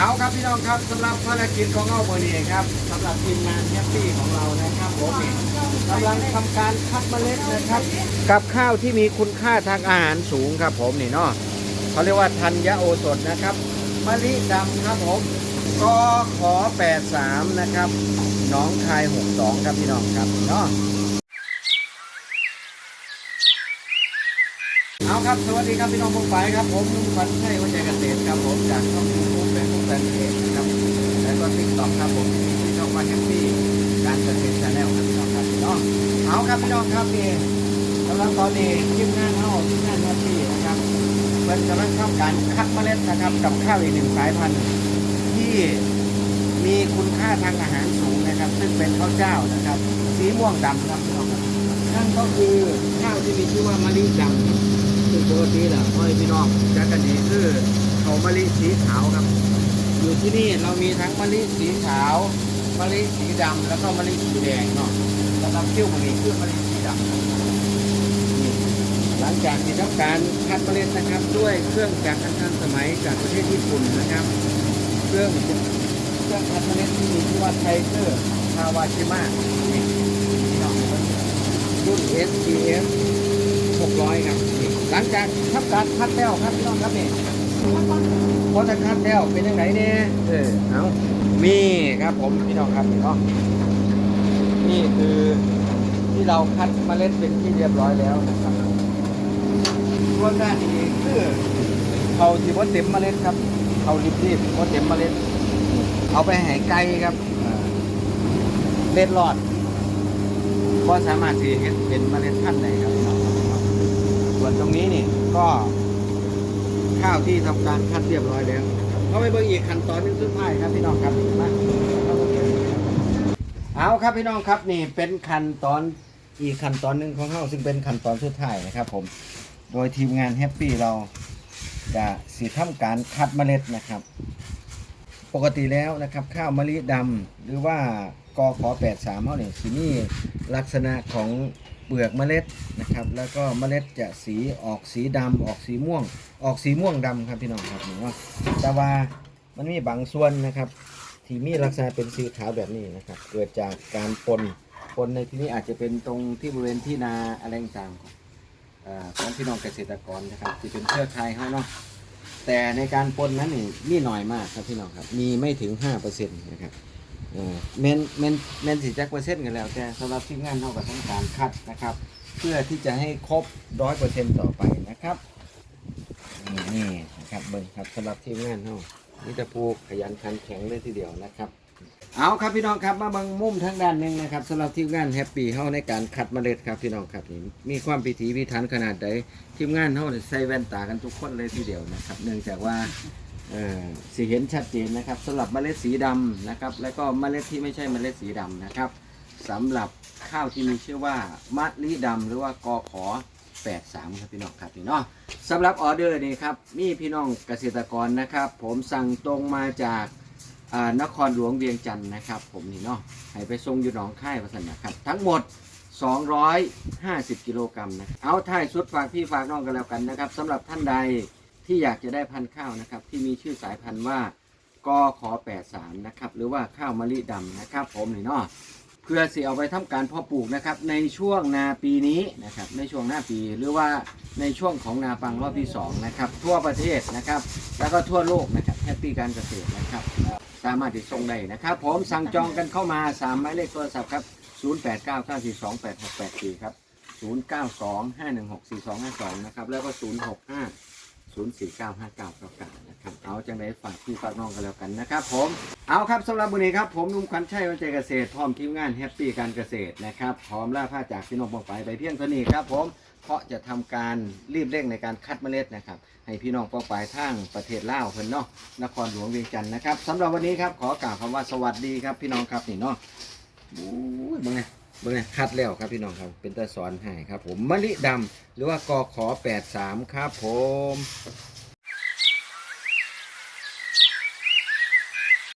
เอาครับพี่น้องครับสำหรับภารกิจของเราวันนี้ครับสำหรับทีมงานแฮปปี้ของเรานะครับผมนี่กำลังทำการคัดเมล็ดนะครับ กับข้าวที่มีคุณค่าทางอาหารสูงครับผมนี่เนาะเขาเรียกว่าธัญโอสถนะครับมะลิดำครับผมกขอ83 นะครับ น้องคาย 62 ครับพี่น้องครับเนาะ อาครับ สวัสดีครับพี่น้องพงไปครับผมนุ่มฟันชัยวัชเกษตรครับผมจากช่องยูทูบเป็นผู้แฟนเพจนะครับแล้วก็ติ๊กต็อกครับผมที่ช่องวันแฮปปี้การเกษตรชาแนลครับพี่น้องครับพี่น้องเอาครับพี่น้องครับนี่กำลังตอนนี้ทีมงานเอาทีมงานแฮปปี้นะครับเป็นกำลังทำการคัดเมล็ดนะครับกับข้าวอีกหนึ่งสายพันธุ์ที่มีคุณค่าทางอาหารสูงนะครับ ซึ่งเป็นข้าวเจ้านะครับ สีม่วงดำครับพี่น้องครับนั่นก็คือข้าวที่มีชื่อว่ามะลิดำซึ่ง ปกติแหละพ่อพี่น้องจะกันนี้คือเขามะลิสีขาวครับ อยู่ที่นี่เรามีทั้งมะลิสีขาวมะลิสีดำแล้วก็มะลิสีแดงเนาะสำหรับคิ้วมะลิคือมะลิสีดำหลังจากที่ทำการคัดเมล็ดนะครับ ด้วยเครื่องจักรอันทันสมัยจากประเทศญี่ปุ่นนะครับ เครื่องเครื่องคัดเมล็ดที่มีชื่อว่าไทเกอร์คาวาชิมะนี่พี่น้องรุ่น SPF 600 ครับ หลังจากทำการคัดแล้วครับพี่น้องครับนี่พอจะคัดแล้วเป็นยังไงเนี่ยเออเอามีครับผมพี่น้องครับนี่เนาะนี่คือที่เราคัดเมล็ดเป็นที่เรียบร้อยแล้วนะครับส่วนด้านนี้คือเขาที่ว่าเต็มเมล็ดครับเขารีบรีบๆว่าเต็มเมล็ด เอาไปให้ไก่ครับเล็ดรอดก็สามารถที่เห็นเป็นเมล็ดพันธุ์ได้ครับพี่น้องครับ ส่วนตรงนี้นี่ก็ข้าวที่ทำการคัดเรียบร้อยแล้วเขาไปเบิ่งอีกขั้นตอนหนึงสุดท้ายครับพี่น้องครับมาเอาครับพี่น้องครับนี่เป็นขั้นตอนอีกขั้นตอนหนึ่งของเขาซึ่งเป็นขั้นตอนสุดท้ายนะครับ ผม โดยทีมงานแฮปปี้เราจะสีทำการคัดเมล็ดนะครับ ปกติแล้วนะครับ ข้าวมะลิดำหรือว่ากขอ83เขาเนี่ยสีนี่ลักษณะของ เปลือกเมล็ดนะครับ แล้วก็เมล็ดจะสีออกสีดำออกสีม่วง ออกสีม่วงดำครับพี่น้องครับเห็นว่าแต่ว่ามันมีบางส่วนนะครับ ที่มีลักษณะเป็นสีขาวแบบนี้นะครับ เกิดจากการปนปนในที่นี้อาจจะเป็นตรงที่บริเวณที่นาอะไรต่างๆของเอ่อของพี่น้องเกษตรกรนะครับที่เป็นเครือข่ายเขาเนาะแต่ในการปนนั้นนี่มีน้อยมากครับพี่น้องครับ มีไม่ถึง5%นะครับ เอ่อเมนเมนเมนสิจักเปอร์เซ็นต์กันแล้ว แต่สำหรับทีมงานเราก็ต้องการคัดนะครับ เพื่อที่จะให้ครบร้อยเปอร์เซ็นต์ต่อไปนะครับนี่นะครับเบิ้งครับสำหรับทีมงานเรานี่จะปูขยันขันแข็งเลยทีเดียวนะครับ เอาครับพี่น้องครับมาบังมุมทางด้านหนึ่งนะครับสำหรับทีมงานแฮปปี้เฮาในการคัดเมล็ดครับพี่น้องครับนี่มีความพิถีพิถันขนาดใดทีมงานเฮาใส่แว่นตากันทุกคนเลยทีเดียวนะครับ เนื่องจากว่า สีเห็นชัดเจนนะครับสำหรับเมล็ดสีดำนะครับ แล้วก็เมล็ดที่ไม่ใช่เมล็ดสีดำนะครับสำหรับข้าวที่มีชื่อว่ามะลิดำหรือว่ากอขอ83 ครับพี่น้องครับพี่น้องสำหรับออเดอร์นี่ครับมีพี่น้องเกษตรกรนะครับ ผมสั่งตรงมาจากนครหลวงเวียงจันทร์นะครับ ผมนี่เนาะให้ไปส่งอยู่หนองค่ายพัสนะครับ ทั้งหมด 250 กิโลกรัมนะเอาท้ายสุดฝากพี่ฝากน้องกันแล้วกันนะครับสำหรับท่านใด ที่อยากจะได้พันธุ์ข้าวนะครับ ที่มีชื่อสายพันธุ์ว่ากอขอ83นะครับหรือว่าข้าวมะลิดำนะครับ ผมนี่เนาะเพื่อสิเอาไปทำการเพาะปลูกนะครับ ในช่วงนาปีนี้นะครับ ในช่วงหน้าปีหรือว่าในช่วงของนาปังรอบที่สองนะครับทั่วประเทศนะครับ แล้วก็ทั่วโลกนะครับแฮปปี้การเกษตรนะครับ สามารถติดส่งได้นะครับ ผมสั่งจองกันเข้ามา3หมายเลขโทรศัพท์ครับ0899428684ครับ0925164252นะครับแล้วก็065 0495999นะครับเอาจังไดฝากพี่ฝากน้องกันแล้วกันนะครับผมเอาครับสำหรับวันนี้ครับผมหนุ่มขวัญชัยวันใจเกษตรพร้อมทีมงานแฮปปี้การเกษตรนะครับพร้อมล่าผ้าจากพี่น้องบองไปไปเพียงเท่านี้ครับผมเพราะจะทำการรีบเร่งในการคัดเมล็ดนะครับให้พี่น้องปองปลายทางประเทศลาวเพิ่นเนาะนครหลวงเวียงจันทร์นะครับสำหรับวันนี้ครับขอกล่าวคำว่าสวัสดีครับพี่น้องครับนี่เนาะโอ้ยเบิ่งไง เมื่อไงคัดแล้วครับพี่น้องครับ เป็นตาสอนให้ครับผมมะลิดำหรือว่ากอขอ83 ครับผม